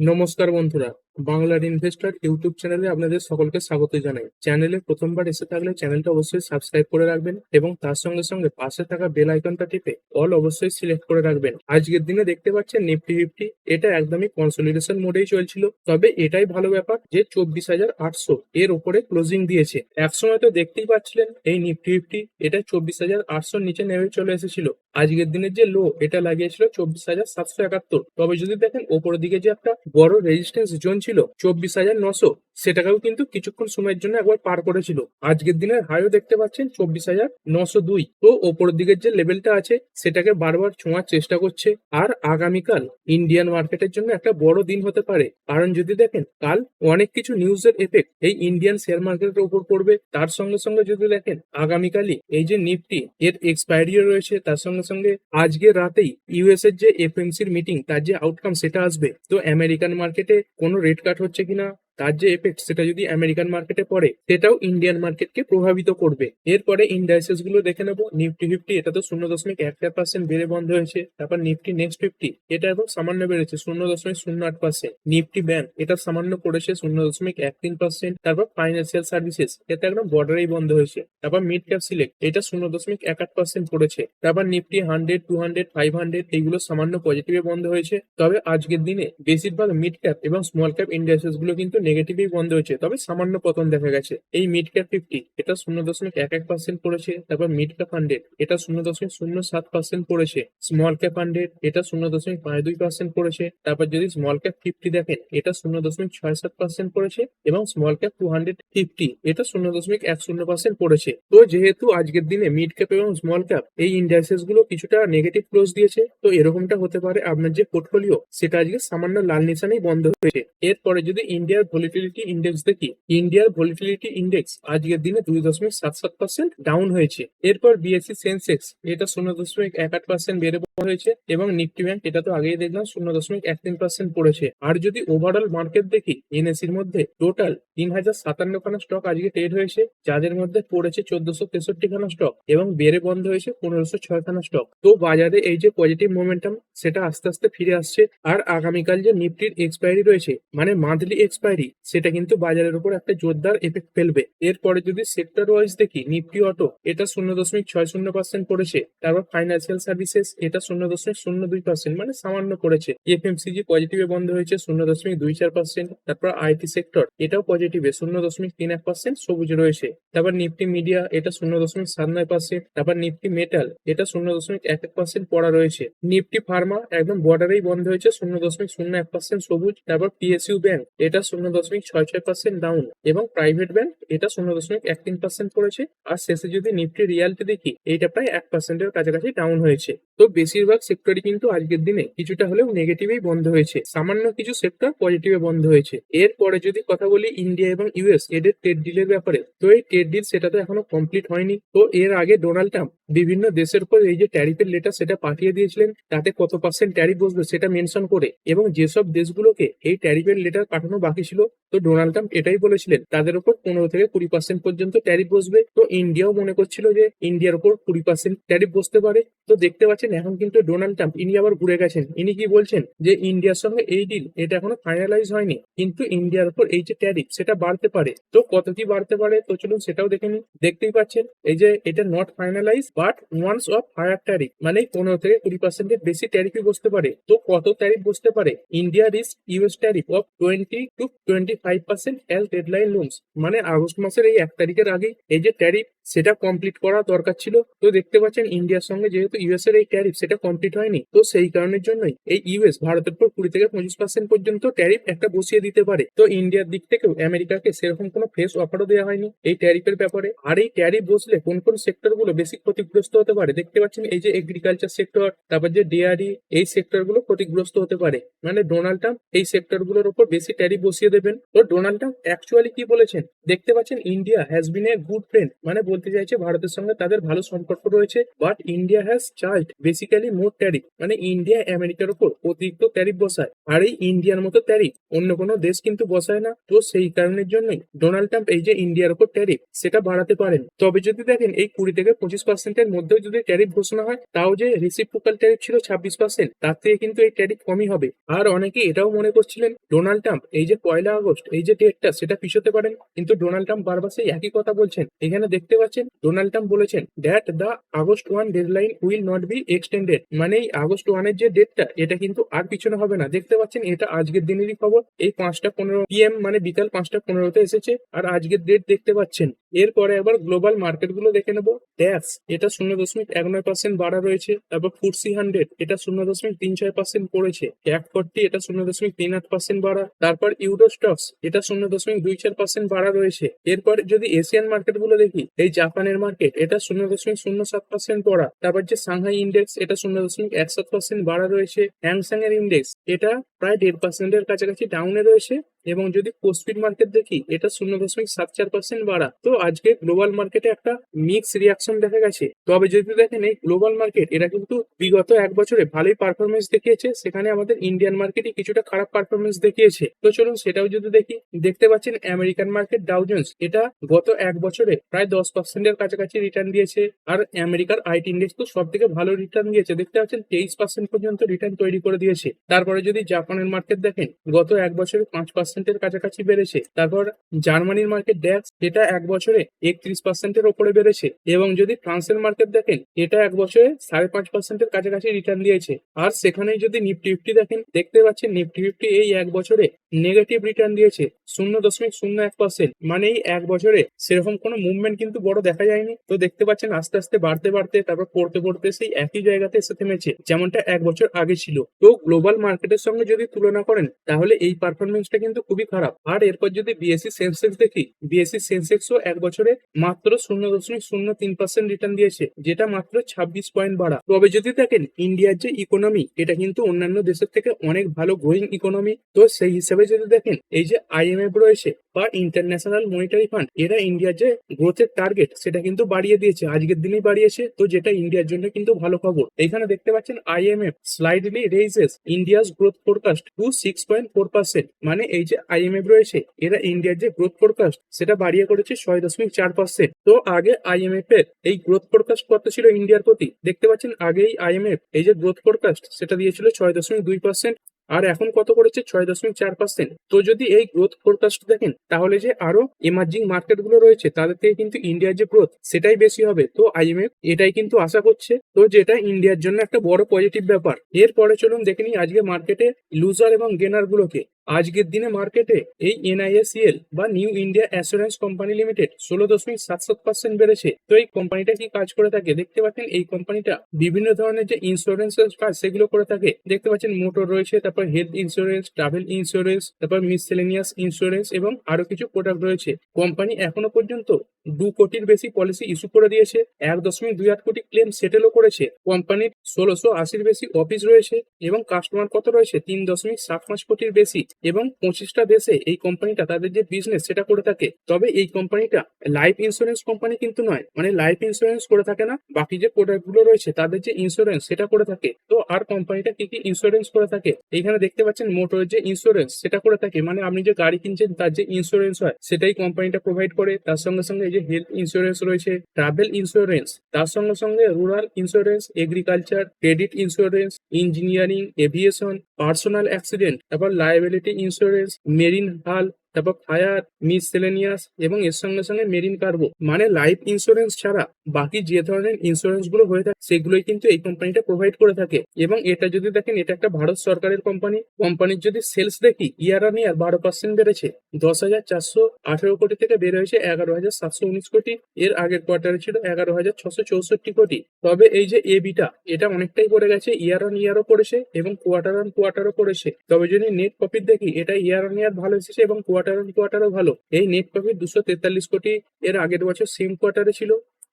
নমস্কার বন্ধুরা বাংলার ইনভেস্টর ইউটিউব চ্যানেলে আপনাদের সকলকে স্বাগত জানাই। চ্যানেলে প্রথমবার এসে থাকলে চ্যানেলটা অবশ্যই সাবস্ক্রাইব করে রাখবেন এবং তার সঙ্গে সঙ্গে পাশে থাকা বেল আইকনটা টিপে অল অবশ্যই সিলেক্ট করে রাখবেন। আজকের দিনে দেখতে পাচ্ছেন নিফটি ফিফটি এটা একদমই কনসোলিডেশন মোডেই চলছিল। তবে এটাই ভালো ব্যাপার যে চব্বিশ হাজার আটশো এর উপরে ক্লোজিং দিয়েছে। একসময় তো দেখতেই পাচ্ছিলেন এই নিফটি ফিফটি এটা চব্বিশ হাজার আটশোর নিচে নেমে চলে এসেছিল। আজকের দিনের যে লো এটা লাগিয়েছিল চব্বিশ হাজার সাতশো একাত্তর। তবে যদি দেখেন, ওপরের দিকে যে একটা বড় রেজিস্ট্যান্স জোন ছিল চব্বিশ হাজার নশো। সেটাকেও কিন্তু কিছুক্ষণ সময়ের জন্য একবার পার করেছিল। আজকের দিনের হাইও দেখতে পাচ্ছেন চব্বিশ হাজার নশো দুই। তো ওপরের দিকের যে লেভেলটা আছে, সেটাকে বারবার ছোঁয়ার চেষ্টা করছে। আর আগামীকাল ইন্ডিয়ান মার্কেটের জন্য একটা বড় দিন হতে পারে। কারণ যদি দেখেন, কাল অনেক কিছু নিউজের এফেক্ট এই ইন্ডিয়ান শেয়ার মার্কেটের উপর পড়বে। তার সঙ্গে সঙ্গে যদি দেখেন, আগামীকালই এই যে নিফটি, এর এক্সপায়ারিও রয়েছে। তার সঙ্গে সঙ্গে আজকে রাতেই ইউএস এর যে এফএমসির মিটিং তার যে আউটকাম সেটা আসবে। তো আমেরিকান মার্কেটে কোনো রেট কাট হচ্ছে কিনা তার যে এফেক্ট সেটা যদি আমেরিকান মার্কেটে পড়ে, সেটাও ইন্ডিয়ান মার্কেটকে প্রভাবিত করবে। এরপরে ইন্ডাইসেসগুলো দেখে নেব। নিফটি ফিফটি এটা তো শূন্য দশমিক এক চার পার্সেন্ট বেড়ে বন্ধ হয়েছে। তারপর নিফটি নেক্সট ফিফটি এটা এখন সামান্য বেড়েছে, শূন্য দশমিক শূন্য আট পার্সেন্ট নিফটি ব্যাংক এটা সামান্য পড়েছে, শূন্য দশমিক এক তিন পার্সেন্ট তারপর ফাইন্যান্সিয়াল সার্ভিসেস এটা একদম বর্ডারেই বন্ধ হয়েছে। তারপর মিড ক্যাপ সিলেক্ট এটা শূন্য দশমিক এক আট পার্সেন্ট পড়েছে। তারপর Nifty hundred two hundred five hundred এইগুলো সামান্য পজিটিভে বন্ধ হয়েছে। তবে আজকের দিনে বেশিরভাগ মিড ক্যাপ এবং স্মল ক্যাপ ইন্ডাস্ট্রিজগুলো কিন্তু নেগেটিভই বন্ধ হয়েছে, তবে সামান্য পতন দেখা গেছে। এই মিড ক্যাপ ফিফটি এটা শূন্য দশমিক এক এক পার্সেন্ট পড়েছে, তারপর মিড ক্যাপ হান্ড্রেড এটা শূন্য দশমিক শূন্য সাত পার্সেন্ট পড়েছে। স্মল ক্যাপ হান্ড্রেড এটা শূন্য দশমিক পাঁচ দুই পার্সেন্ট পড়েছে, তারপর যদি স্মল ক্যাপ ফিফটি দেখেন, এটা শূন্য দশমিক ছয় সাত পার্সেন্ট পড়েছে এবং small cap two hundred fifty এটা শূন্য দশমিক এক শূন্য পার্সেন্ট পড়েছে। তো যেহেতু আজকের দিনে মিড ক্যাপ এবং স্মল ক্যাপ এই ইন্ডাস্ট্রিজগুলো কিছুটা নেগেটিভ ক্লোজ দিয়েছে, তো এরকমটা হতে পারে আপনার যে পোর্টফোলিও সেটা আজকে সামান্য লাল নিশানেই বন্ধ হয়েছে। এরপরে যদি ইন্ডিয়ার ভলিটিলিটি ইন্ডেক্স দেখি ইন্ডিয়ার ভলিটিলিটি ইন্ডেক্স আজকের দিনে দুই দশমিক সাত সাত পার্সেন্ট ডাউন হয়েছে। এরপর বিএসসি সেন্সেক্স এটা শূন্য দশমিক এক আট পার্সেন্ট বেড়ে হয়েছে এবং নিফটি ব্যাংক এটা তো আগেই দেখলাম শূন্য দশমিক এক তিন পার্সেন্ট পড়েছে। আর যদি ওভারঅল মার্কেট দেখি এনএসির মধ্যে টোটাল তিন হাজার সাতান্ন খানা স্টক আজকে ট্রেড হয়েছে, যাদের মধ্যে পড়েছে চোদ্দশো তেষট্টি খানা স্টক এবং বেড়ে বন্ধ হয়েছে পনেরোশো ছয় খানা স্টক তো বাজারে এই যে পজিটিভ মোমেন্টাম সেটা আস্তে আস্তে ফিরে আসছে। আর আগামীকাল যে নিফটির এক্সপায়ারি রয়েছে মানে মান্থলি এক্সপায়ারি সেটা কিন্তু বাজারের উপর একটা জোরদার এফেক্ট ফেলবে। এরপরে যদি সেক্টর ওয়াইজ দেখি নিফটি অটো এটা শূন্য দশমিক ছয় শূন্য পার্সেন্ট পড়েছে। তারপর ফাইন্যান্সিয়াল সার্ভিসেস এটা শূন্য দশমিক শূন্য দুই পার্সেন্ট মানে সামান্য পড়েছে এফএমসিজি পজিটিভে বন্ধ হয়েছে শূন্য দশমিক দুই চার পার্সেন্ট তারপর আইটি সেক্টর এটাও পজিটিভে শূন্য দশমিক তিন এক পার্সেন্ট সবুজ রয়েছে। তারপর নিফটি মিডিয়া এটা শূন্য দশমিক সাত নয় পার্সেন্ট তারপর নিফটি মেটাল এটা শূন্য দশমিক এক এক পার্সেন্ট পড়া রয়েছে। নিফটি ফার্মা একদম বর্ডারেই বন্ধ হয়েছে শূন্য দশমিক শূন্য এক পার্সেন্ট সবুজ, তারপর পিএসইউ ব্যাংক এটা শূন্য দশমিক ছয় ছয় পার্সেন্ট ডাউন এবং প্রাইভেট ব্যাংক এটা শূন্য দশমিক এক তিন পার্সেন্ট পড়েছে। আর শেষে যদি নিফটি রিয়ালিটি দেখি, এইটা প্রায় এক পার্সেন্টের কাছাকাছি ডাউন হয়েছে। তো বেশিরভাগ সেক্টরই কিন্তু আজকের দিনে কিছুটা হলেও নেগেটিভেই বন্ধ হয়েছে। সামান্য কিছু সেক্টর পজিটিভে বন্ধ হয়েছে। এরপরে যদি কথা বলি ইন্ডিয়া এবং ইউএস এদের ট্রেড ডিলের ব্যাপারে, তো এই ট্রেড ডিল সেটা তো এখনও কমপ্লিট হয়নি। তো এর আগে ডোনাল্ড ট্রাম্প বিভিন্ন দেশের উপর এই যে ট্যারিফের লেটার সেটা পাঠিয়ে দিয়েছিলেন, তাতে কত পার্সেন্ট ট্যারিফ বসবে সেটা মেনশন করে এবং যেসব দেশগুলোকে এই ট্যারিফের লেটার পাঠানো বাকি ছিল, তো ডোনাল্ড ট্রাম্প এটাই বলেছিলেন, তাদের উপর পনেরো থেকে কুড়ি পার্সেন্ট পর্যন্ত ট্যারিফ বসবে। তো ইন্ডিয়াও মনে করছিল যে ইন্ডিয়ার উপর কুড়ি পার্সেন্ট ট্যারিফ বসতে পারে। তো দেখতে পাচ্ছেন এখন কিন্তু ডোনাল্ড ট্রাম্প ইনি আবার ঘুরে গেছেন। ইনি কি বলছেন যে ইন্ডিয়ার সঙ্গে এই ডিল এটা এখনও ফাইনালাইজ হয়নি। কিন্তু ইন্ডিয়ার উপর এই যে ট্যারিফ সেটা বাড়তে পারে। তো কত কি বাড়তে পারে? তো চলুন সেটাও দেখে নিন দেখতেই পাচ্ছেন, এই যে এটা not finalise but once of higher tariff মানে পনেরো থেকে কুড়ি পার্সেন্টের বেশি ট্যারিফই বসতে পারে। তো কত ট্যারিফ বসতে পারে? India risk US tariff of twenty two twenty five percent as deadline looms মানে আগস্ট মাসের এই এক তারিখের আগে এই যে ট্যারিফ সেটা কমপ্লিট করা দরকার ছিল। তো দেখতে পাচ্ছেন ইন্ডিয়ার সঙ্গে যেহেতু ইউএস এর এই ট্যারিফ সেটা কমপ্লিট হয়নি, তো সেই কারণের জন্যই এই ইউএস ভারতের উপর কুড়ি থেকে পঁচিশ পার্সেন্ট পর্যন্ত ট্যারিফ একটা বসিয়ে দিতে পারে। তো ইন্ডিয়ার দিক থেকেও আমেরিকাকে সেরকম কোনো ফ্রেশ অফারও দেওয়া হয়নি এই ট্যারিফের ব্যাপারে। আর এই ট্যারিফ বসলে কোন কোন সেক্টরগুলো বেশি ক্ষতিগ্রস্ত হতে পারে? দেখতে পাচ্ছেন এই যে এগ্রিকালচার সেক্টর তারপর যে ডেয়ারি এই সেক্টরগুলো ক্ষতিগ্রস্ত হতে পারে। মানে ডোনাল্ড ট্রাম্প এই সেক্টরগুলোর উপর বেশি ট্যারিফ বসিয়ে দেবেন। তো ডোনাল্ড ট্রাম্প অ্যাকচুয়ালি কি বলেছেন? দেখতে পাচ্ছেন India has been a good friend মানে বলতে চাইছে ভারতের সঙ্গে তাদের ভালো সম্পর্ক রয়েছে but India has charge basically more tariff মানে ইন্ডিয়া আমেরিকার উপর অতিরিক্ত ট্যারিফ বসায়, আর এই ইন্ডিয়ার মতো ট্যারিফ অন্য কোনো দেশ কিন্তু বসায় না, তো সেই কারণের জন্যই ডোনাল্ড ট্রাম্প এই যে ইন্ডিয়ার উপর ট্যারিফ সেটা বাড়াতে পারেন। তবে যদি দেখেন, এই কুড়ি থেকে পঁচিশ পার্সেন্টের মধ্যেও যদি ট্যারিফ ঘোষণা হয়, তাও যে রিসিপ্রোকাল ট্যারিফ ছিল ছাব্বিশ পার্সেন্ট তার থেকে কিন্তু এই ট্যারিফ কমই হবে। আর অনেকে এটাও মনে করছিলেন ডোনাল্ড ট্রাম্প এই যে পয়লা আগস্ট, এই যে ডেটটা সেটা পিছোতে পারেন, কিন্তু ডোনাল্ড ট্রাম্প বারবার সেই একই কথা বলছেন। এখানে দেখতে পাচ্ছেন ডোনাল্ড ট্রাম্প বলেছেন that the August one deadline will not be extended মানে এই আগস্ট ওয়ানের যে ডেটটা এটা কিন্তু আর পিছনে হবে না। দেখতে পাচ্ছেন, এটা আজকের দিনেরই খবর। এই পাঁচটা পনেরো পিএম মানে বিকাল পাঁচটা পনেরোতে এসেছে। আর আজকের ডেট দেখতে পাচ্ছেন এরপরে আবার গ্লোবাল মার্কেটগুলো দেখে নেব। ড্যাক্স এটা শূন্য দশমিক এক নয় পার্সেন্ট বাড়া রয়েছে। তারপর ফুডসি হান্ড্রেড এটা শূন্য দশমিক তিন ছয় পার্সেন্ট পড়েছে। ক্যাপ ফোর্টি এটা শূন্য দশমিক তিন আট পার্সেন্ট বাড়া। তারপর ইউরো স্টকস এটা শূন্য দশমিক দুই চার পার্সেন্ট বাড়া রয়েছে। এরপর যদি এশিয়ান মার্কেটগুলো দেখি, এই জাপানের মার্কেট এটা শূন্য দশমিক শূন্য সাত পার্সেন্ট পড়া। তারপর যে সাংহাই ইন্ডেক্স এটা শূন্য দশমিক এক সাত পার্সেন্ট বাড়া রয়েছে। হ্যাংসাং এর ইন্ডেক্স এটা প্রায় দেড় পার্সেন্টের কাছাকাছি ডাউনে রয়েছে। এবং যদি কোস্পিড মার্কেট দেখি, এটা শূন্য দশমিক সাত চার পার্সেন্ট বাড়া। তো আজকে গ্লোবাল মার্কেটে একটা মিক্স রিয়াকশন দেখা গেছে। তবে যদি দেখেন এই গ্লোবাল মার্কেট এরা কিন্তু বিগত এক বছরে ভালোই পারফরমেন্স দেখিয়েছে। সেখানে আমাদের ইন্ডিয়ান মার্কেটে কিছুটা খারাপ পারফরমেন্স দেখিয়েছে। তো চলুন সেটাও যদি দেখি, দেখতে পাচ্ছেন আমেরিকান মার্কেট ডাউজন্স এটা গত এক বছরে প্রায় দশ পার্সেন্টের কাছাকাছি রিটার্ন দিয়েছে। আর আমেরিকার আইটি ইন্ডেক্স তো সব থেকে ভালো রিটার্ন দিয়েছে। দেখতে পাচ্ছেন তেইশ পার্সেন্ট পর্যন্ত রিটার্ন তৈরি করে দিয়েছে। তারপরে যদি জাপানের মার্কেট দেখেন, গত এক বছরে পাঁচ পার্সেন্টের কাছাকাছি বেড়েছে। তারপর জার্মানির মার্কেট ড্যাক্স এটা এক বছরে একত্রিশ পার্সেন্টের ওপরে বেড়েছে এবং যদি ফ্রান্সের মার্কেট দেখেন, এটা এক বছরে সাড়ে পাঁচ পার্সেন্টের কাছাকাছি রিটার্ন দিয়েছে। আর সেখানে যদি নিফটি ফিফটি দেখেন, দেখতে পাচ্ছেন নিফটি ফিফটি এই এক বছরে নেগেটিভ রিটার্ন দিয়েছে, শূন্য দশমিক শূন্য এক পার্সেন্ট মানে এই এক বছরে সেরকম কোনো মুভমেন্ট কিন্তু বড় দেখা যায়নি। তো দেখতে পাচ্ছেন আস্তে আস্তে বাড়তে বাড়তে, তারপর পড়তে পড়তে সেই একই জায়গাতে এসে থেমেছে, যেমনটা এক বছর আগে ছিল। তো গ্লোবাল মার্কেটের সঙ্গে যদি তুলনা করেন, তাহলে এই পারফরমেন্সটা কিন্তু খুবই খারাপ। আর এরপর যদি বিএসসি সেন্সেক্স দেখি বিএসসি সেন্সেক্সও এক বছরে মাত্র শূন্য দশমিক শূন্য তিন পার্সেন্ট রিটার্ন দিয়েছে, যেটা মাত্র ছাব্বিশ পয়েন্ট বাড়া। তবে যদি দেখেন ইন্ডিয়ার যে ইকোনমি এটা কিন্তু অন্যান্য দেশের থেকে অনেক ভালো গ্রোয়িং ইকোনমি তো সেই হিসেবে যদি দেখেন, এই যে আইএমএফ রয়েছে বা ইন্টারন্যাশনাল মনিটারি ফান্ড এরা ইন্ডিয়ার যে গ্রোথের টার্গেট সেটা কিন্তু বাড়িয়ে দিয়েছে। আজকের দিনেই বাড়িয়েছে, তো যেটা ইন্ডিয়ার জন্য কিন্তু ভালো খবর। এখানে দেখতে পাচ্ছেন IMF slightly raises India's growth forecast to six point four percent মানে এই যে আইএমএফ রয়েছে, এরা ইন্ডিয়ার যে গ্রোথ ফোরকাস্ট সেটা বাড়িয়ে করেছে ছয় দশমিক চার পার্সেন্ট তো আগে আইএমএফ এর এই গ্রোথ ফোরকাস্ট কত ছিল ইন্ডিয়ার প্রতি? দেখতে পাচ্ছেন, আগেই আইএমএফ এই যে গ্রোথ ফোরকাস্ট সেটা দিয়েছিল ছয় দশমিক দুই পার্সেন্ট আর এখন কত করেছে? ছয় দশমিক চার পার্সেন্ট তো যদি এই গ্রোথ ফোরকাস্ট দেখেন, তাহলে যে আরও এমার্জিং মার্কেটগুলো রয়েছে, তাদের থেকে কিন্তু ইন্ডিয়ার যে গ্রোথ সেটাই বেশি হবে। তো আইএমএফ এটাই কিন্তু আশা করছে। তো যেটা ইন্ডিয়ার জন্য একটা বড় পজিটিভ ব্যাপার। এরপরে চলুন দেখে নিই আজকে মার্কেটে লুজার এবং গেনার গুলোকে আজকের দিনে মার্কেটে এই এনআইএসিএল বা New India Assurance Company Limited ষোলো দশমিক সাত সাত পার্সেন্ট বেড়েছে। তো এই কোম্পানিটা কি কাজ করে থাকে? দেখতে পাচ্ছেন এই কোম্পানিটা বিভিন্ন ধরনের যে ইন্স্যুরেন্স কাজ সেগুলো করে থাকে। দেখতে পাচ্ছেন মোটর রয়েছে, তারপর হেলথ ইন্স্যুরেন্স ট্রাভেল ইন্স্যুরেন্স তারপর মিসসেলেনিয়াস ইন্স্যুরেন্স এবং আরও কিছু প্রোডাক্ট রয়েছে। কোম্পানি এখনও পর্যন্ত দু কোটির বেশি পলিসি ইস্যু করে দিয়েছে। এক দশমিক দুই আট কোটি ক্লেম সেটেলও করেছে। কোম্পানির ষোলোশো আশির বেশি অফিস রয়েছে এবং কাস্টমার কত রয়েছে? তিন দশমিক সাত পাঁচ কোটির বেশি এবং পঁচিশটা দেশে এই কোম্পানিটা তাদের যে বিজনেস সেটা করে থাকে। তবে এই কোম্পানিটা লাইফ ইন্স্যুরেন্স কোম্পানি কিন্তু নয় মানে লাইফ ইন্স্যুরেন্স করে থাকে না। বাকি যে প্রোডাক্টগুলো রয়েছে, তাদের যে ইন্স্যুরেন্স সেটা করে থাকে। তো আর কোম্পানিটা কি কি ইন্স্যুরেন্স করে থাকে? এখানে দেখতে পাচ্ছেন মোটরের যে ইন্স্যুরেন্স সেটা করে থাকে। মানে আপনি যে গাড়ি কিনছেন, তার যে ইন্স্যুরেন্স হয়, সেটাই কোম্পানিটা প্রোভাইড করে। তার সঙ্গে সঙ্গে এই যে হেলথ ইন্স্যুরেন্স রয়েছে ট্রাভেল ইন্স্যুরেন্স তার সঙ্গে সঙ্গে rural insurance agriculture credit insurance engineering aviation personal accident তারপর লাইবিলিটি ইন্স্যুরেন্স মেরিন হাল তারপর ফায়ার মিসসেলেনিয়াস এবং এর সঙ্গে সঙ্গে মেরিন কার্গো। মানে লাইফ ইন্স্যুরেন্স ছাড়া বাকি যে ধরনের ইন্স্যুরেন্সগুলো হয়ে থাকে, সেগুলোই কিন্তু এই কোম্পানিটা প্রোভাইড করে থাকে। এবং এটা যদি দেখেন, এটা একটা ভারত সরকারের কোম্পানি। কোম্পানির যদি সেলস দেখি ইয়ার অন ইয়ার বারো পার্সেন্ট বেড়েছে। দশ হাজার চারশো আঠেরো কোটি থেকে বের হয়েছে এগারো হাজার সাতশো উনিশ কোটি। এর আগের কোয়ার্টারে ছিল এগারো হাজার ছশো চৌষট্টি কোটি। তবে এই যে এবিটা এটা অনেকটাই পড়ে গেছে ইয়ার অন ইয়ারও পড়েছে এবং কোয়ার্টার অন কোয়ার্টারও পড়েছে তবে যদি নেট প্রফিট দেখি, এটা ইয়ার অন ইয়ার ভালো এসেছে এবং অন কোয়ার্টারও ভালো। এই নেট প্রফিট দুশো তেতাল্লিশ কোটি এর আগের বছর সেম কোয়ার্টারে ছিল।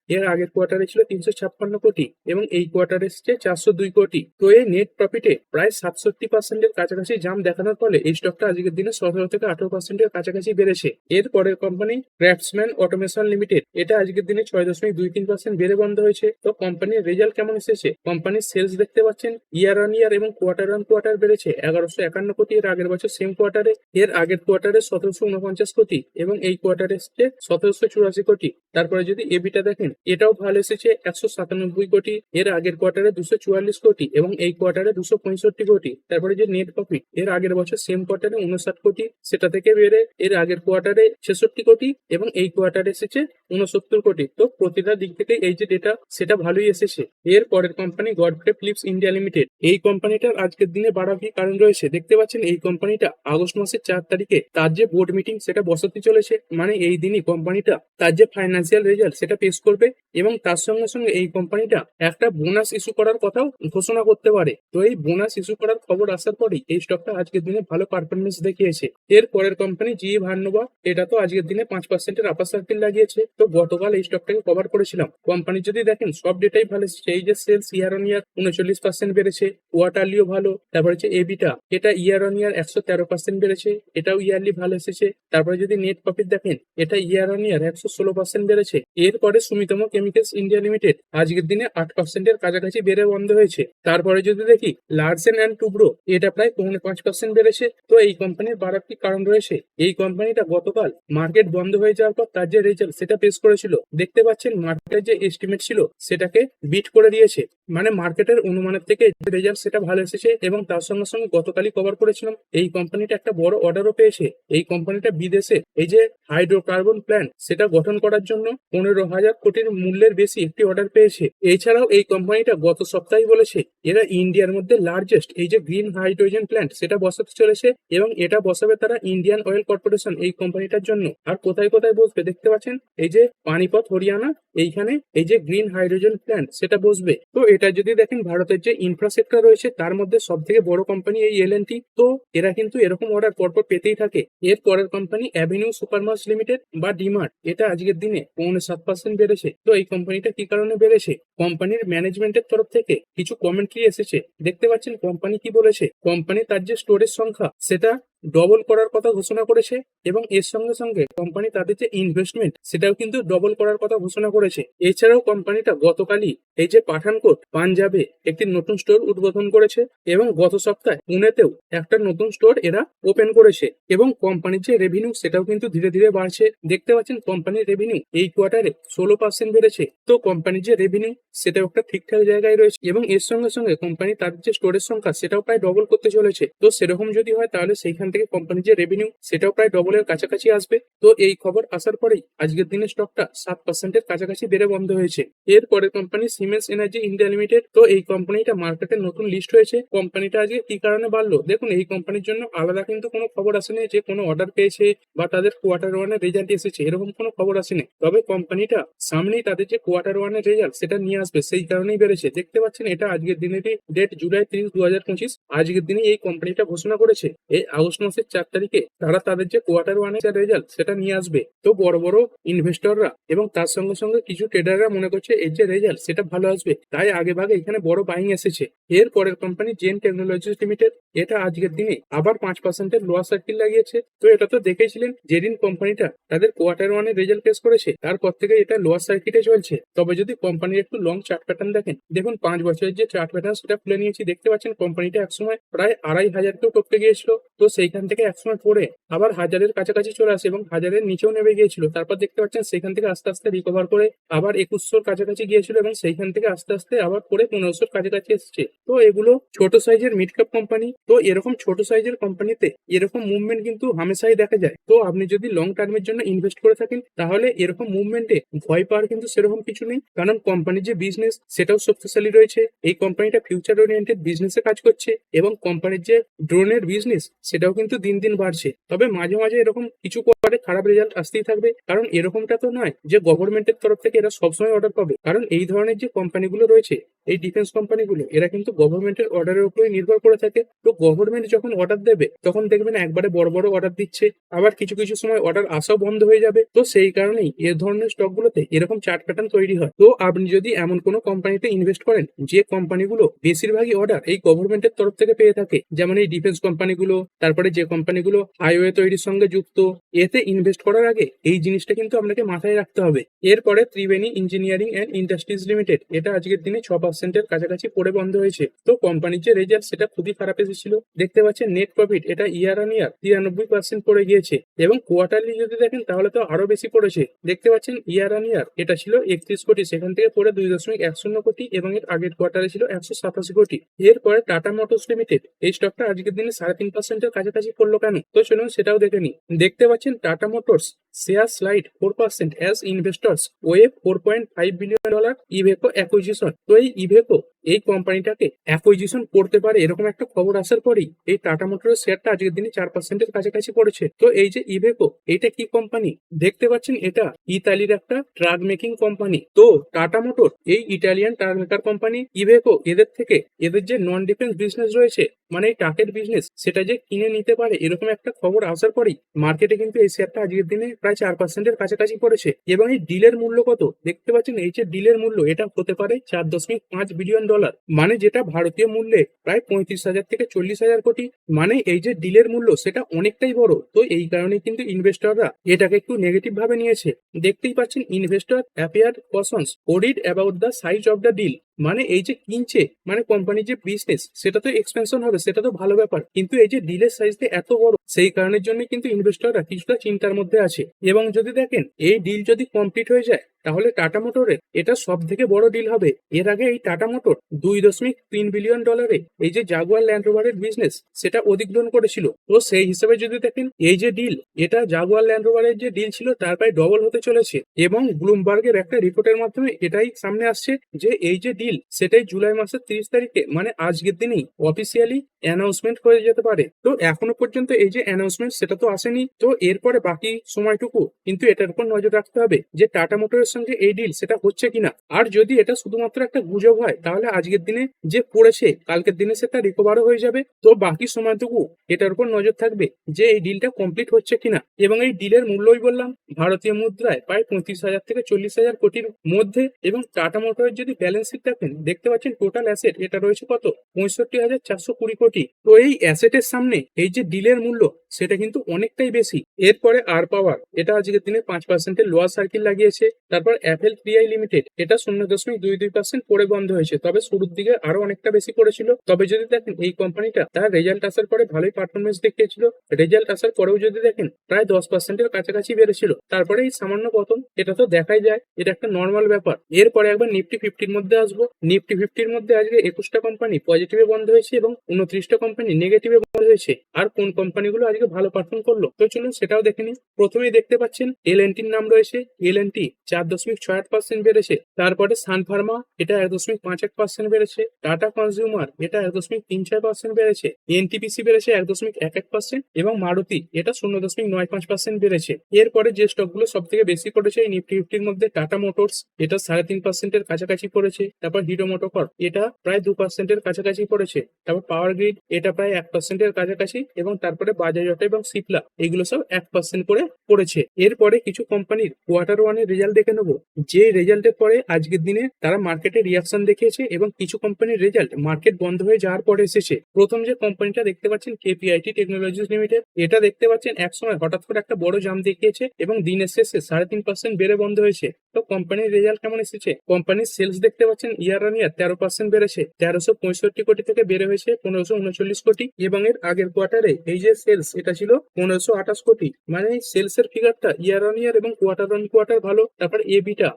এর আগের কোয়ার্টারে ছিল তিনশো ছাপ্পান্ন কোটি এবং এই কোয়ার্টারে এসছে চারশো দুই কোটি। তো এই নেট প্রফিটে প্রায় সাতষট্টি পার্সেন্টের কাছাকাছি জাম দেখানোর ফলে এই স্টকটা আজকের দিনে সতেরো থেকে আঠারো পার্সেন্টের কাছাকাছি বেড়েছে। এর পরের কোম্পানি ক্রাফটসম্যান অটোমেশন লিমিটেড এটা আজকের দিনে ছয় দশমিক দুই তিন পার্সেন্ট বেড়ে বন্ধ হয়েছে। তো কোম্পানির রেজাল্ট কেমন এসেছে? কোম্পানির সেলস দেখতে পাচ্ছেন ইয়ার অন ইয়ার এবং কোয়ার্টার অন কোয়ার্টার বেড়েছে। এগারোশো একান্ন কোটি এর আগের বছর সেম কোয়ার্টারে এর আগের কোয়ার্টারে সতেরোশো উনপঞ্চাশ কোটি এবং এই কোয়ার্টারে এসছে সতেরোশো চুরাশি কোটি। তারপরে যদি এবিটা দেখেন এটাও ভালো এসেছে, একশো সাতানব্বই কোটি, এর আগের কোয়ার্টারে দুশো চুয়াল্লিশ কোটি এবং এই কোয়ার্টারে দুশো পঁয়ষট্টি কোটি। তারপরে যে নেট প্রফিট এর আগের বছর সেম কোয়ার্টারে উনষাট কোটি, সেটা থেকে বেড়ে এর আগের কোয়ার্টারে ছেষট্টি কোটি এবং এই কোয়ার্টারে এসেছে উনসত্তর কোটি। তো প্রতিটা দিক থেকে এই যে ডেটা সেটা ভালোই এসেছে। এর পরের company Godfrey Phillips India Limited এই কোম্পানিটার আজকের দিনে বাড়ার কি কারণ রয়েছে। দেখতে পাচ্ছেন, এই কোম্পানিটা আগস্ট মাসের চার তারিখে তার যে বোর্ড মিটিং সেটা বসাতে চলেছে। মানে এই দিনই কোম্পানিটা তার যে ফাইন্যান্সিয়াল রেজাল্ট সেটা পেশ করবে। এবং তার সঙ্গে সঙ্গে এই কোম্পানিটা একটা বোনাস ইস্যু করার কথাও ঘোষণা করতে পারে। তো এই বোনাস ইস্যু করার খবর আসার পরেই এই স্টকটা আজকের দিনে ভালো পারফরমেন্স দেখিয়েছে। এর পরের কোম্পানি জি ভার্নোভা এটা তো আজকের দিনে পাঁচ পার্সেন্টের আপার সার্কেল লাগিয়েছে। তো গতকাল এই স্টকটাকে কভার করেছিলাম। কোম্পানি যদি দেখেন, সব ডেটাই ভালো এই যে সেলস ইয়ার অন ইয়ার উনচল্লিশ পার্সেন্ট বেড়েছে কোয়ার্টারলিও ভালো। তারপরে হচ্ছে এবিটা এটা ইয়ার অন ইয়ার একশো তেরো পার্সেন্ট বেড়েছে, এটাও ইয়ারলি ভালো এসেছে। তারপরে যদি নেট প্রফিট দেখেন, এটা ইয়ার অন ইয়ার একশো ষোলো পার্সেন্ট বেড়েছে। এরপরে সুমিতম কেমিক্যালস ইন্ডিয়া লিমিটেড আজকের দিনে আট পার্সেন্টের কাছাকাছি বেড়ে বন্ধ হয়েছে। তারপরে যদি দেখি লার্সেন অ্যান্ড টুব্রো এটা প্রায় পৌনে পাঁচ পার্সেন্ট বেড়েছে। তো এই কোম্পানির বাড়ার কি কারণ রয়েছে? এই কোম্পানিটা গতকাল মার্কেট বন্ধ হয়ে যাওয়ার পর তার যে রেজাল্ট সেটা পেশ করেছিল। দেখতে পাচ্ছেন মার্কেটের যে এস্টিমেট ছিল, সেটাকে বিট করে দিয়েছে। মানে মার্কেটের অনুমানের থেকে রেজাল্ট সেটা ভালো এসেছে এবং তার সঙ্গে সঙ্গে গতকালই কভার করেছিলাম। এই কোম্পানিটা একটা বড় অর্ডারও পেয়েছে। এই কোম্পানিটা বিদেশে এই যে হাইড্রোকার্বন প্ল্যান্ট সেটা গঠন করার জন্য পনেরো হাজার কোটির মূল্যের বেশি একটি অর্ডার পেয়েছে। এছাড়াও এই কোম্পানিটা গত সপ্তাহে বলেছে, এরা ইন্ডিয়ার মধ্যে লার্জেস্ট এই যে গ্রিন হাইড্রোজেন প্ল্যান্ট সেটা বসাতে চলেছে এবং এটা বসাবে তারা ইন্ডিয়ান অয়েল কর্পোরেশন এই কোম্পানিটার জন্য। আর কোথায় কোথায় বসবে দেখতে পাচ্ছেন? এই যে পানিপথ হরিয়ানা, এইখানে এই যে গ্রিন হাইড্রোজেন প্ল্যান্ট সেটা বসবে। তো এটা যদি দেখেন, ভারতের যে ইনফ্রাস্ট্রাকচার রয়েছে, তার মধ্যে সব থেকে বড় কোম্পানি এই এল তো এরা কিন্তু এরকম অর্ডার পরপর পেতেই থাকে। এর পরের কোম্পানি অ্যাভিনিউ সুপারমার্স লিমিটেড বা ডিমার্ট এটা আজকের দিনে পৌনে সাত পার্সেন্ট বেড়েছে। তো এই কোম্পানিটা কি কারণে বেড়েছে? কোম্পানির ম্যানেজমেন্টের তরফ থেকে কিছু কমেন্ট্রি এসেছে? দেখতে পাচ্ছেন কোম্পানি কি বলেছে? কোম্পানি তার যে স্টোরেজ সংখ্যা, সেটা ডবল করার কথা ঘোষণা করেছে এবং এর সঙ্গে সঙ্গে কোম্পানি তাদের যে ইনভেস্টমেন্ট সেটাও কিন্তু ডবল করার কথা ঘোষণা করেছে। এছাড়াও কোম্পানিটা গতকালই এই যে পাঠানকোট, পাঞ্জাবে একটি নতুন স্টোর উদ্বোধন করেছে এবং গত সপ্তাহে পুনেতেও একটা নতুন স্টোর এরা ওপেন করেছে এবং কোম্পানির যে রেভিনিউ সেটাও কিন্তু ধীরে ধীরে বাড়ছে। দেখতে পাচ্ছেন কোম্পানির রেভিনিউ এই কোয়ার্টারে ষোলো পার্সেন্ট বেড়েছে। তো কোম্পানির যে রেভিনিউ সেটাও একটা ঠিকঠাক জায়গায় রয়েছে এবং এর সঙ্গে সঙ্গে কোম্পানি তার যে স্টোরের সংখ্যা, সেটাও প্রায় ডবল করতে চলেছে। তো সেরকম যদি হয় তাহলে সেইখান থেকে কোম্পানির যে রেভিনিউ সেটাও প্রায় ডবলের কাছাকাছি আসবে। তো এই খবর আসার পরেই আজকের দিনে স্টকটা সাত পার্সেন্টের কাছাকাছি বেড়ে বন্ধ হয়েছে। এরপরে company Siemens Energy India Limited তো এই কোম্পানিটা মার্কেটে নতুন লিস্ট হয়েছে। কোম্পানিটা আজকে কি কারণে বাড়লো? দেখুন, এই কোম্পানির জন্য আলাদা কিন্তু কোনো খবর আসেনি যে কোনো অর্ডার পেয়েছে বা তাদের কোয়ার্টার ওয়ানের রেজাল্ট এসেছে, এরকম কোনো খবর আসেনি। তবে কোম্পানিটা সামনেই তাদের যে কোয়ার্টার ওয়ানের রেজাল্ট সেটা নিয়ে আসবে, সেই কারণেই বেড়েছে। দেখতে পাচ্ছেন, এটা আজকের দিনেরই ডেট জুলাই তিরিশ দু হাজার পঁচিশ, আজকের দিনে এই কোম্পানিটা ঘোষণা করেছে। এই আগস্ট মাসের চার তারিখে তারা তাদের যে কোয়ার্টার ওয়ানের যে রেজাল্ট সেটা নিয়ে আসবে। তো বড় বড় ইনভেস্টররা এবং তার সঙ্গে সঙ্গে কিছু ট্রেডাররা মনে করছে, এর যে রেজাল্ট সেটা ভালো আসবে। তাই আগে ভাগে এখানে বড় বাইং এসেছে। এর পরের কোম্পানি জেন টেকনোলজিস লিমিটেড এটা আজকের দিনে আবার পাঁচ পার্সেন্টের লোয়ার সার্কিল লাগিয়েছে। তো এটা তো দেখেছিলেন, যেদিন কোম্পানিটা তাদের কোয়ার্টার ওয়ানের রেজাল্ট পেশ করেছে, তারপর থেকে এটা লোয়ার সার্কিটে চলছে। তবে যদি কোম্পানির একটু লং চার্ট প্যাটার্ন দেখেন। দেখুন, পাঁচ বছরের যে চার্ট প্যাটার্ন সেটা খুলে নিয়েছি। দেখতে পাচ্ছেন কোম্পানিটা একসময় প্রায় আড়াই হাজারকেও টপকে গিয়েছিল। তো সেইখান থেকে একসময় পরে আবার হাজারের কাছাকাছি চলে আসে এবং হাজারের নিচেও নেমে গিয়েছিল। তারপর দেখতে পাচ্ছেন, সেখান থেকে আস্তে আস্তে রিকভার করে আবার একুশশোর কাছাকাছি গিয়েছিল এবং সেইখান থেকে আস্তে আস্তে আবার পরে পনেরোশোর কাছাকাছি এসেছে। তো এগুলো ছোট সাইজের মিড ক্যাপ কোম্পানি তো এরকম ছোট সাইজের কোম্পানিতে এরকম মুভমেন্ট কিন্তু হামেশাই দেখা যায়। তো আপনি যদি লং টার্মের জন্য ইনভেস্ট করে থাকেন, তাহলে এরকম মুভমেন্টে ভয় পাওয়ার কিন্তু সেরকম কিছু নেই। কারণ কোম্পানির যে বিজনেস সেটাও শক্তিশালী রয়েছে। এই কোম্পানিটা ফিউচার ওরিয়েন্টেড বিজনেসে কাজ করছে এবং কোম্পানির যে ড্রোনের বিজনেস সেটাও কিন্তু দিন দিন বাড়ছে। তবে মাঝে মাঝে এরকম কিছু করে খারাপ রেজাল্ট আসতেই থাকবে। কারণ এরকমটা তো নয় যে গভর্নমেন্টের তরফ থেকে এরা সবসময় অর্ডার পাবে। কারণ এই ধরনের যে কোম্পানিগুলো রয়েছে, এই ডিফেন্স কোম্পানিগুলো এরা কিন্তু গভর্নমেন্টের অর্ডারের উপরে নির্ভর করে থাকে। তো গভর্নমেন্ট যখন অর্ডার দেবে, তখন দেখবেন একবারে বড় বড় অর্ডার দিচ্ছে। আবার কিছু কিছু সময় অর্ডার আসাও বন্ধ হয়ে যাবে। তো সেই কারণেই এ ধরনের স্টকগুলোতে এরকম চার্ট প্যাটার্ন তৈরি হয়। তো আপনি যদি এমন কোনো কোম্পানিতে ইনভেস্ট করেন, যে কোম্পানিগুলো বেশিরভাগই অর্ডার এই গভর্নমেন্টের তরফ থেকে পেয়ে থাকে। যেমন এই ডিফেন্স কোম্পানিগুলো তারপরে যে কোম্পানিগুলো হাইওয়ে তৈরির সঙ্গে যুক্ত, এতে ইনভেস্ট করার আগে এই জিনিসটা কিন্তু আপনাকে মাথায় রাখতে হবে। এরপরে Triveni Engineering and Industries Limited এটা আজকের দিনে ছ পার্সেন্টের কাছাকাছি পড়ে বন্ধ হয়েছে। তো কোম্পানির যে রেজাল্ট সেটা খুবই খারাপ এসেছিল। দেখতে পাচ্ছেন নেট প্রফিট এটা ইয়ার অন ইয়ার তিরানব্বই পার্সেন্ট পড়ে গিয়েছে। এবং কোয়ার্টারলি যদি দেখেন, তাহলে তো আরও বেশি পড়েছে। দেখতে পাচ্ছেন ইয়ার অন ইয়ার এটা ছিল একত্রিশ কোটি, সেখান থেকে পড়ে দুই দশমিক এক কোটি এবং এর আগের কোয়ার্টারে ছিল একশো সাতাশি কোটি। এরপরে টাটা মোটরস লিমিটেড এই স্টকটা আজকের দিনে সাড়ে তিন পার্সেন্টের কাছাকাছি পড়ল কেন? তো চলুন সেটাও দেখে নি দেখতে পাচ্ছেন Tata Motors share slide four percent as investors weigh four point five billion dollar Iveco acquisition তো এই ইভেকো এই কোম্পানিটাকে অ্যাকুইজিশন করতে পারে এরকম একটা খবর আসার পরেই এই টাটা মোটরের শেয়ারটা আজকের দিনে চার পার্সেন্টের কাছাকাছি পড়েছে। তো এই যে ইভেকো এটা কি কোম্পানি দেখতে পাচ্ছেন এটা ইতালির একটা ট্রাক মেকিং কোম্পানি তো টাটা মোটর এই ইটালিয়ান ট্রাক কোম্পানি ইভেকো এদের থেকে এদের যে নন ডিফেন্স বিজনেস রয়েছে মানে এই ট্রাকের বিজনেস সেটা যে কিনে নিতে পারে, এরকম একটা খবর আসার পরেই মার্কেটে কিন্তু এই শেয়ারটা আজকের দিনে প্রায় চার পার্সেন্টের কাছাকাছি পড়েছে। এবং এই ডিলের মূল্য কত? দেখতে পাচ্ছেন, এই যে ডিলের মূল্য, এটা হতে পারে চার দশমিক পাঁচ বিলিয়ন ডলার মানে যেটা ভারতীয় মূল্যে প্রায় পঁয়ত্রিশ হাজার থেকে চল্লিশ হাজার কোটি মানে এই যে ডিলের মূল্য, সেটা অনেকটাই বড়। তো এই কারণে কিন্তু ইনভেস্টররা এটাকে একটু নেগেটিভ ভাবে নিয়েছে। দেখতেই পাচ্ছেন investor appear cautious worried about the size of the deal মানে এই যে কিনছে মানে কোম্পানির যে বিজনেস সেটা তো এক্সপেনশন হবে, সেটা তো ভালো ব্যাপার। কিন্তু এই যে ডিলের সাইজটা এত বড়, সেই কারণের জন্য কিন্তু ইনভেস্টররা কিছুটা চিন্তার মধ্যে আছে। এবং যদি দেখেন, এই ডিল যদি কমপ্লিট হয়ে যায়, তাহলে টাটা মোটরের এটা সব থেকে বড় ডিল হবে। এর আগে এই টাটা মোটর দুই দশমিক তিন বিলিয়ন ডলারে এই যে জাগুয়ার ল্যান্ড রোভারের বিজনেস সেটা অধিগ্রহণ করেছিল। তো সেই হিসেবে যদি দেখেন, এই যে ডিল এটা জাগুয়ার ল্যান্ড রোভারের যে ডিল ছিল, তার প্রায় ডবল হতে চলেছে। এবং ব্লুমবার্গের একটা রিপোর্টের মাধ্যমে এটাই সামনে আসছে যে, এই যে ডিল সেটাই জুলাই মাসের তিরিশ তারিখে মানে আজকের দিনেই অফিসিয়ালি অ্যানাউন্সমেন্ট হয়ে যেতে পারে। তো এখনও পর্যন্ত এই যে অ্যানাউন্সমেন্ট সেটা তো আসেনি। তো এরপরে বাকি সময়টুকু কিন্তু এটার উপর নজর রাখতে হবে যে টাটা মোটরের সঙ্গে এই ডিল সেটা হচ্ছে কিনা। আর যদি এটা শুধুমাত্র একটা গুজব হয়, তাহলে আজকের দিনে যে পড়েছে, কালকের দিনে সেটা রিকভারও হয়ে যাবে। তো বাকি সময়টুকু এটার উপর নজর থাকবে যে এই ডিলটা কমপ্লিট হচ্ছে কিনা। এবং এই ডিলের মূল্যই বললাম, ভারতীয় মুদ্রায় প্রায় পঁয়ত্রিশ হাজার থেকে চল্লিশ হাজার কোটির মধ্যে। এবং টাটা মোটরের যদি ব্যালেন্স শিট দেখেন দেখতে পাচ্ছেন টোটাল অ্যাসেট এটা রয়েছে কত? পঁয়ষট্টি হাজার চারশো কুড়ি কোটি। তো এই অ্যাসেটের সামনে এই যে ডিলের মূল্য, সেটা কিন্তু অনেকটাই বেশি। এরপরে আর পাওয়ার এটা আজকের দিনে পাঁচ পার্সেন্টের লোয়ার সার্কিল লাগিয়েছে। তারপর অ্যাপেল পিআই লিমিটেড এটা শূন্য দশমিক দুই দুই পার্সেন্ট পরে বন্ধ হয়েছে। তবে শুরুর দিকে আরও অনেকটা বেশি পড়েছিল। তবে যদি দেখেন, এই কোম্পানিটা তার রেজাল্ট আসার পরে ভালোই পারফরমেন্স দেখিয়েছিল। রেজাল্ট আসার পরেও যদি দেখেন, প্রায় দশ পার্সেন্টের কাছাকাছি বেড়েছিল। তারপরে এই সামান্য পতন, এটা তো দেখাই যায়। এটা একটা নর্মাল ব্যাপার। এরপরে একবার নিফটি ফিফটির মধ্যে আসব। নিফটি ফিফটির মধ্যে আজকে একুশটা কোম্পানি পজিটিভে বন্ধ হয়েছে এবং উনত্রিশটা কোম্পানি নেগেটিভে বন্ধ হয়েছে। আর কোন কোম্পানিগুলো আজকে ভালো পারফর্ম করল? তো চলুন সেটাও দেখে নিই। প্রথমেই দেখতে পাচ্ছেন এল এনটির নাম রয়েছে এল এনটি চার দশমিক ছয় আট পার্সেন্ট বেড়েছে। তারপরে সান ফার্মা এটা এক দশমিক পাঁচ এক পার্সেন্ট বেড়েছে। টাটা কনজিউমার এটা এক দশমিক তিন ছয় পার্সেন্ট বেড়েছে। এনটিপিসি বেড়েছে এক দশমিক এক এক পার্সেন্ট এবং মারুতি এটা শূন্য দশমিক নয় পাঁচ পার্সেন্ট বেড়েছে। এরপরে যে স্টকগুলো সব থেকে বেশি পড়েছে এই নিফটি ফিফটির মধ্যে টাটা মোটরস এটা সাড়ে তিন পার্সেন্টের কাছাকাছি পড়েছে তারপর হিরো মোটোকর্প এটা প্রায় দু পার্সেন্টের কাছাকাছি পড়েছে। তারপর পাওয়ার গ্রিড এটা প্রায় এক পার্সেন্টের কাছাকাছি এবং তারপরে বাজাজ অটো এবং সিপলা এগুলো সব এক পার্সেন্ট করে পড়েছে। এরপরে কিছু কোম্পানির কোয়ার্টার ওয়ানের রেজাল্ট দেখে নেব। যে রেজাল্টের পরে আজকের দিনে তারা মার্কেটে রিয়াকশন দেখিয়েছে এবং কিছু কোম্পানির রেজাল্ট মার্কেট বন্ধ হয়ে যাওয়ার পরে এসেছে। প্রথম যে কোম্পানিটা দেখতে পাচ্ছেন কেপিআইটি টেকনোলজিস লিমিটেড এটা দেখতে পাচ্ছেন এক সময় হঠাৎ করে একটা বড় জাম দেখিয়েছে এবং দিনের শেষে সাড়ে তিন পার্সেন্ট বেড়ে বন্ধ হয়েছে। তো কোম্পানির রেজাল্ট কেমন এসেছে? কোম্পানির সেলস দেখতে পাচ্ছেন ইয়ার অন ইয়ার তেরো পার্সেন্ট বেড়েছে, তেরোশো পঁয়ষট্টি কোটি থেকে বেড়ে হয়েছে পনেরোশো উনচল্লিশ কোটি এবং এর আগের কোয়ার্টারে এই যে সেলস এটা ছিল পনেরোশো আঠাশ কোটি। মানে সেলস এর ফিগারটা ইয়ার অন ইয়ার এবং কোয়ার্টার অন কোয়ার্টার ভালো, তারপর এবিটা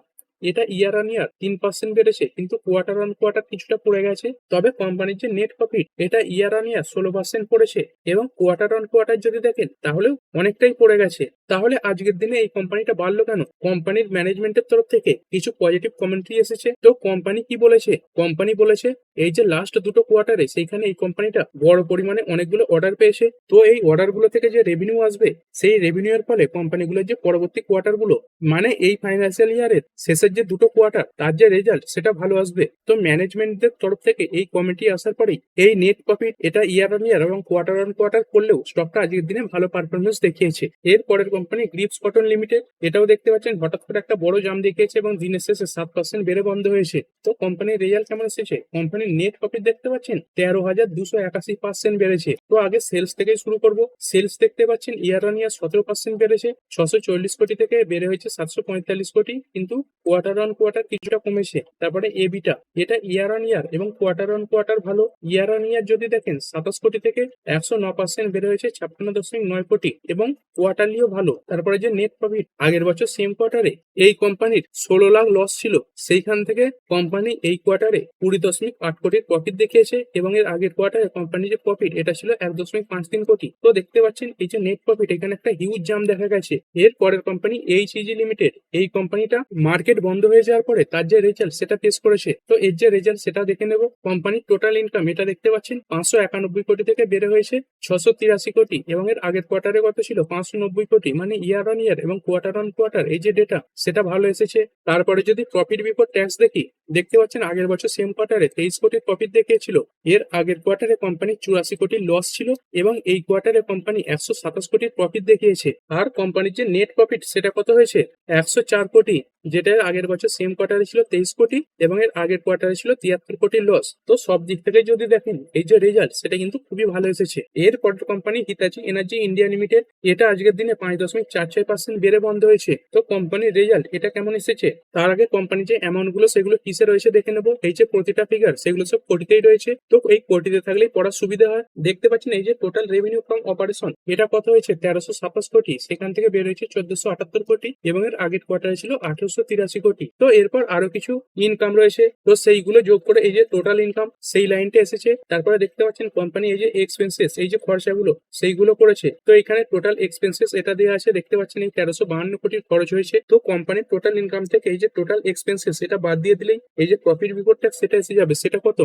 এটা ইয়ার অন ইয়ার তিন পার্সেন্ট বেড়েছে, কিন্তু কোয়ার্টার অন কোয়ার্টার কিছুটা পড়ে গেছে, তবে কোম্পানির যে নেট প্রফিট এটা ইয়ার অন ইয়ার ষোলো পার্সেন্ট পড়েছে এবং কোয়ার্টার অন কোয়ার্টার যদি দেখেন, তাহলেও অনেকটাই পড়ে গেছে। তাহলে আজকের দিনে এই কোম্পানিটা বাড়লো কেন? কোম্পানির ম্যানেজমেন্টের তরফ থেকে কিছু পজিটিভ কমেন্ট্রি এসেছে। তো কোম্পানি কি বলেছে? কোম্পানি বলেছে, এই যে লাস্ট দুটো কোয়ার্টারে সেইখানে এই কোম্পানিটা বড় পরিমাণে অনেকগুলো অর্ডার পেয়েছে। তো এই অর্ডারগুলো থেকে যে রেভিনিউ আসবে, সেই রেভিনিউ এর ফলে কোম্পানি কোম্পানিগুলোর যে পরবর্তী কোয়ার্টারগুলো মানে এই ফাইন্যান্সিয়াল ইয়ারের শেষের যে দুটো কোয়ার্টার তার যে রেজাল্ট সেটা ভালো আসবে। তো ম্যানেজমেন্টের তরফ থেকে এই কমিটি আসার পরেই এই নেট প্রফিট এটা ইয়ার অন ইয়ার এবং কোয়ার্টার অন কোয়ার্টার করলেও স্টকটা আজকের দিনে ভালো পারফরমেন্স দেখিয়েছে। এর পরের কোম্পানি গ্রিপস কটন লিমিটেড এটাও দেখতে পাচ্ছেন, হঠাৎ করে একটা বড় জাম দেখিয়েছে এবং দিনের শেষে সাত পার্সেন্ট বেড়ে বন্ধ হয়েছে। তো কোম্পানির রেজাল্ট কেমন এসেছে? কোম্পানির নেট প্রফিট দেখতে পাচ্ছেন, তেরো হাজার দুশো একাশি পার্সেন্ট বেড়েছে। তো আগে সেলস থেকেই শুরু করব। সেলস দেখতে পাচ্ছেন ইয়ার অন ইয়ার সতেরো পার্সেন্ট বেড়েছে, ছশো চল্লিশ কোটি থেকে বেড়ে হয়েছে সাতশো পঁয়তাল্লিশ কোটি, কিন্তু কোয়ার্টার অন কোয়ার্টার কিছুটা কমেছে। তারপরে এবিটা এটা ইয়ার অন ইয়ার এবং কোয়ার্টার অন কোয়ার্টার ভালো। ইয়ার অন ইয়ার যদি দেখেন, সাতাশ কোটি থেকে একশো ন পার্সেন্ট বেড়ে হয়েছে, ছাপ্পান্ন দশমিক নয় কোটি এবং কোয়ার্টারলিও ভালো। তারপরে যে নেট প্রফিট আগের বছর সেম কোয়ার্টারে এই কোম্পানির ষোলো লাখ লস ছিল। সেইখান থেকে কোম্পানি এই কোয়ার্টারে কুড়ি দশমিক আট কোটির প্রফিট দেখিয়েছে এবং এর আগের কোয়ার্টারে কোম্পানির যে প্রফিট এটা ছিল এক দশমিক পাঁচ তিন কোটি। তো দেখতে পাচ্ছেন, এই যে নেট প্রফিট এখানে একটা হিউজ জাম দেখা গেছে। এর পরের কোম্পানি এইচ ইজি লিমিটেড এই কোম্পানিটা মার্কেট বন্ধ হয়ে যাওয়ার পরে তার যে রেজাল্ট সেটা পেশ করেছে। তো এর যে রেজাল্ট সেটা দেখে নেব। কোম্পানির টোটাল ইনকাম এটা দেখতে পাচ্ছেন, পাঁচশো একানব্বই কোটি থেকে বেড়ে হয়েছে, ছশো তিরাশি কোটি এবং এর আগের কোয়ার্টারে কত ছিল? পাঁচশো নব্বই কোটি। মানে ইয়ার অন ইয়ার এবং কোয়ার্টার অন কোয়ার্টার এই যে ডেটা সেটা ভালো এসেছে। তারপরে যদি প্রফিট বিফোর ট্যাক্স দেখি, দেখতে পাচ্ছেন আগের বছর সেম কোয়ার্টারে তেইশ কোটির প্রফিট দেখিয়েছিল। এর আগের কোয়ার্টারে কোম্পানি চুরাশি কোটি লস ছিল এবং এই কোয়ার্টারে কোম্পানি একশো সাতাশ কোটির প্রফিট দেখিয়েছে। আর কোম্পানির যে নেট প্রফিট সেটা কত হয়েছে? একশো চার কোটি। যেটা আগের বছর সেম কোয়ার্টারে ছিল তেইশ কোটি এবং এর আগের কোয়ার্টারে ছিল তিয়াত্তর কোটি লস তো সব দিক থেকে যদি দেখেন, এই যে রেজাল্ট সেটা কিন্তু খুবই ভালো এসেছে। এর পরের company Hitachi Energy India Limited এটা আজকের দিনে পাঁচ দশমিক চার ছয় পার্সেন্ট বেড়ে বন্ধ হয়েছে। তো কোম্পানির রেজাল্ট এটা কেমন এসেছে? তার আগে কোম্পানি যে অ্যামাউন্টগুলো, সেগুলো কিসে রয়েছে দেখে নেব। এই যে প্রতিটা ফিগার সেগুলো সব কোটিতেই রয়েছে। তো এই কোটিতে থাকলেই পড়ার সুবিধা হয়। দেখতে পাচ্ছেন এই যে টোটাল রেভিনিউ ফ্রম অপারেশন এটা কত হয়েছে? তেরোশো সাতাশ কোটি। সেখান থেকে বের হয়েছে চোদ্দশো আটাত্তর কোটি এবং এর আগের কোয়ার্টারে ছিল আঠারোশো তিরাশি কোটি। তো এরপর আরও কিছু ইনকাম রয়েছে। তো সেইগুলো যোগ করে এই যে টোটাল ইনকাম সেই লাইনটা এসেছে। তারপরে দেখতে পাচ্ছেন কোম্পানি এই যে এক্সপেন্সেস এই যে খরচাগুলো, সেইগুলো করেছে। তো এখানে টোটাল এক্সপেন্সেস এটা দেওয়া আছে। দেখতে পাচ্ছেন এই তেরোশো বাহান্ন কোটির খরচ হয়েছে। তো কোম্পানির টোটাল ইনকাম থেকে এই যে টোটাল এক্সপেন্সেস এটা বাদ দিয়ে দিলেই এই যে প্রফিট বিফোর ট্যাক্স সেটা এসে যাবে। সেটা কত?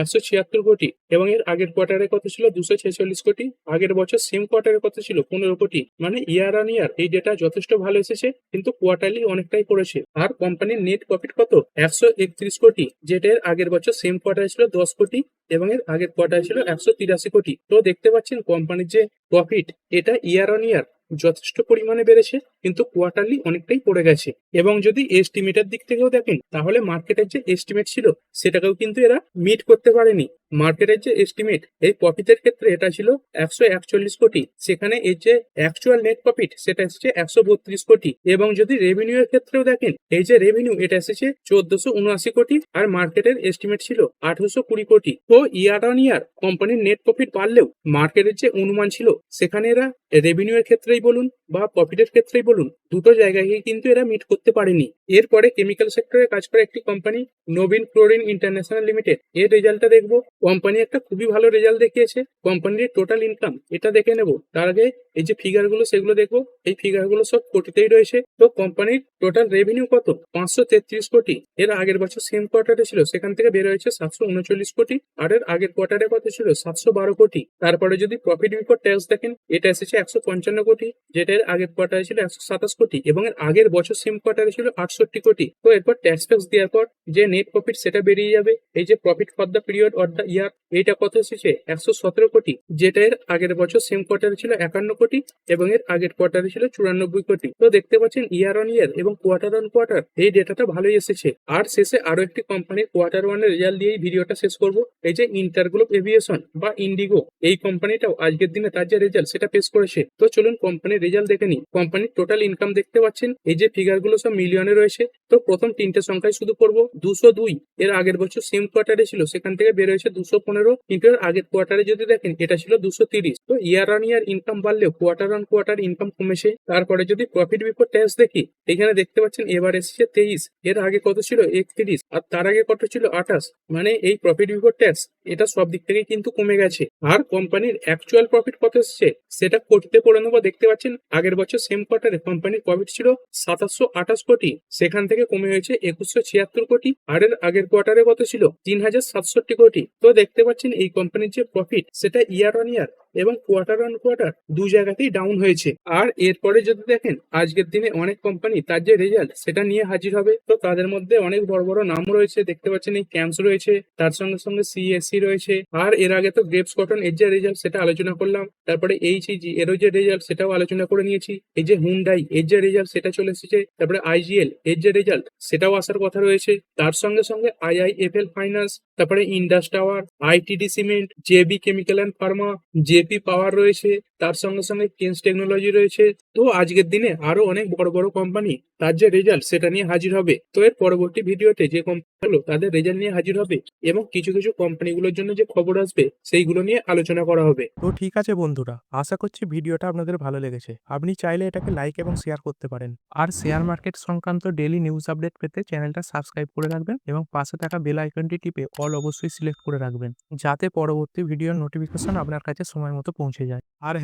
একশো ছিয়াত্তর কোটি এবং এর আগের কোয়ার্টারে কত ছিল? দুশো ছেচল্লিশ কোটি। আগের বছর সেম কোয়ার্টারে কত ছিল? পনেরো কোটি। মানে ইয়ার অন ইয়ার এই ডেটা যথেষ্ট ভালো এসেছে, কিন্তু কোয়ার্টারলি অনেকটাই পড়েছে। আর কোম্পানির নেট প্রফিট কত? একশো একত্রিশ কোটি। যেটা এর আগের বছর সেম কোয়ার্টারে ছিল দশ কোটি এবং এর আগের কোয়ার্টারে ছিল একশো তিরাশি কোটি। তো দেখতে পাচ্ছেন কোম্পানির যে প্রফিট এটা ইয়ার অন ইয়ার যথেষ্ট পরিমাণে বেড়েছে। কিন্তু কোয়ার্টারলি অনেকটাই পড়ে গেছে। এবং যদি এস্টিমেটের দিক থেকেও দেখেন, তাহলে মার্কেটের যে এস্টিমেট ছিল, সেটাকেও কিন্তু এরা মিট করতে পারেনি। মার্কেটের যে এস্টিমেট এই প্রফিটের ক্ষেত্রে এটা ছিল একশো একচল্লিশ কোটি। সেখানে এর যে অ্যাকচুয়াল নেট প্রফিট সেটা এসেছে একশো বত্রিশ কোটি। এবং যদি রেভিনিউ এর ক্ষেত্রেও দেখেন, এই যে রেভিনিউ এটা এসেছে চোদ্দশো উনআশি কোটি। আর মার্কেটের এস্টিমেট ছিল আঠারোশো কুড়ি কোটি। তো ইয়ার অন ইয়ার কোম্পানির নেট প্রফিট বাড়লেও মার্কেটের যে অনুমান ছিল, সেখানে এরা রেভিনিউ এর ক্ষেত্রেই বলুন বা প্রফিটের ক্ষেত্রেই বলুন দুটো জায়গায় কিন্তু এরা মিট করতে পারেনি। এরপরে কেমিক্যাল সেক্টরে কাজ করে একটি কোম্পানি নবীন ক্লোরিন ইন্টারন্যাশনাল লিমিটেড এর রেজাল্টটা দেখব। কোম্পানি একটা খুবই ভালো রেজাল্ট দেখিয়েছে। কোম্পানির টোটাল ইনকাম এটা দেখে নেব। তার আগে এই যে ফিগারগুলো, সেগুলো দেখব। এই ফিগারগুলো সব কোটিতেই রয়েছে। তো কোম্পানির টোটাল রেভিনিউ কত? পাঁচশো তেত্রিশ কোটি। এর আগের বছর সেম কোয়ার্টারে ছিল। সেখান থেকে বের হয়েছে সাতশো উনচল্লিশ কোটি। আর এর আগের কোয়ার্টারে কত ছিল? সাতশো বারো কোটি। তারপরে যদি প্রফিট বিফোর ট্যাক্স দেখেন, এটা এসেছে একশো পঞ্চান্ন কোটি। যেটা এর আগের কোয়ার্টারে ছিল একশো সাতাশ কোটি এবং এর আগের বছর সেম কোয়ার্টারে ছিল আটষট্টি কোটি। তো এরপর ট্যাক্স ফ্যাক্স দেওয়ার পর যে নেট প্রফিট সেটা বেরিয়ে যাবে, এই যে profit for the period or the year এইটা কত এসেছে? একশো সতেরো কোটি, যেটা এর আগের বছর সেম কোয়ার্টারে ছিল একান্ন কোটি এবং এর আগের কোয়ার্টারে ছিল চুরানব্বই কোটি। তো দেখতে পাচ্ছেন ইয়ার অন ইয়ার এবং কোয়ার্টার অন কোয়ার্টার এই ডেটাটা ভালোই এসেছে। আর শেষে আরও একটি কোম্পানির কোয়ার্টার ওয়ানের রেজাল্ট দিয়ে ভিডিওটা শেষ করব, এই যে ইন্টারগ্লোব এভিয়েশন বা ইন্ডিগো এই কোম্পানিটাও আজকের দিনে তার যে রেজাল্ট সেটা পেশ করেছে। তো চলুন কোম্পানির রেজাল্ট দেখে নিই। কোম্পানির টোটাল ইনকাম দেখতে পাচ্ছেন। এই যে ফিগারগুলো সব মিলিয়নে রয়েছে। তো প্রথম তিনটে সংখ্যায় শুধু পড়ব দুশো দুই, এর আগের বছর সেম কোয়ার্টারে ছিল, সেখান থেকে বের হয়েছে দুশো পনেরো, কিন্তু এর আগের কোয়ার্টারে যদি দেখেন, এটা ছিল দুশো তিরিশ। তো ইয়ার অন ইয়ার ইনকাম বাড়লেও কোয়ার্টার অন কোয়ার্টার ইনকাম কমেছে। তারপরে যদি প্রফিট বিফোর ট্যাক্স দেখি, এখানে দেখতে পাচ্ছেন এবার এসেছে তেইশ, এর আগে কত ছিল? একত্রিশ, আর তার আগে কত ছিল? আঠাশ। মানে এই প্রফিট বিফোর ট্যাক্স এটা সব দিক থেকে কিন্তু কমে গেছে। আর কোম্পানির অ্যাকচুয়াল প্রফিট কত এসছে, সেটা কোটিতে পড়ে নেব। দেখতে পাচ্ছেন, আগের বছর সেম কোয়ার্টারে কোম্পানির প্রফিট ছিল সাতাশশো আঠাশ কোটি, সেখান থেকে কমে হয়েছে একুশশো ছিয়াত্তর কোটি। আর এর আগের কোয়ার্টারে কত ছিল? তিন হাজার সাতষট্টি কোটি। তো দেখতে পাচ্ছেন এই কোম্পানির যে প্রফিট সেটা ইয়ার অন ইয়ার এবং কোয়ার্টার অন কোয়ার্টার দু জায়গাতেই ডাউন হয়েছে। আর এরপরে যদি দেখেন, আজকের দিনে অনেক কোম্পানি তার যে রেজাল্ট সেটা নিয়ে হাজির হবে। তো তাদের মধ্যে অনেক বড় বড় নাম রয়েছে, দেখতে পাচ্ছেন এই ক্যাম্পস রয়েছে, তার সঙ্গে সঙ্গে সিএসসি রয়েছে। আর এর আগে তো গ্রেপস কটন এর যে রেজাল্ট সেটা আলোচনা করলাম। তারপরে এইচইজি এরও যে রেজাল্ট সেটাও আলোচনা করে নিয়েছি। এই যে হুন্ডাই এর যে রেজাল্ট সেটা চলে এসেছে। তারপরে আইজিএল এর যে রেজাল্ট সেটাও আসার কথা রয়েছে। তার সঙ্গে সঙ্গে আইআইএফএল ফাইন্যান্স তারপরে Indus tower ITD cement JB chemical and pharma JP power রয়েছে তার সঙ্গে সঙ্গে কেন্স টেকনোলজি রয়েছে। তো আজকের দিনে আরও অনেক বড় বড় কোম্পানি তার যে রেজাল্ট সেটা নিয়ে হাজির হবে। তো এর পরবর্তী ভিডিওতে যে কোম্পানিগুলো তাদের রেজাল্ট নিয়ে হাজির হবে এবং কিছু কিছু কোম্পানিগুলোর জন্য যে খবর আসবে, সেইগুলো নিয়ে আলোচনা করা হবে। তো ঠিক আছে বন্ধুরা, আশা করছি ভিডিওটা আপনাদের ভালো লেগেছে। আপনি চাইলে এটাকে লাইক এবং শেয়ার করতে পারেন। আর শেয়ার মার্কেট সংক্রান্ত ডেলি নিউজ আপডেট পেতে চ্যানেলটা সাবস্ক্রাইব করে রাখবেন এবং পাশে থাকা বেল আইকনটি টিপে অল অবশ্যই সিলেক্ট করে রাখবেন, যাতে পরবর্তী ভিডিওর নোটিফিকেশন আপনার কাছে সময় মতো পৌঁছে যায়। আর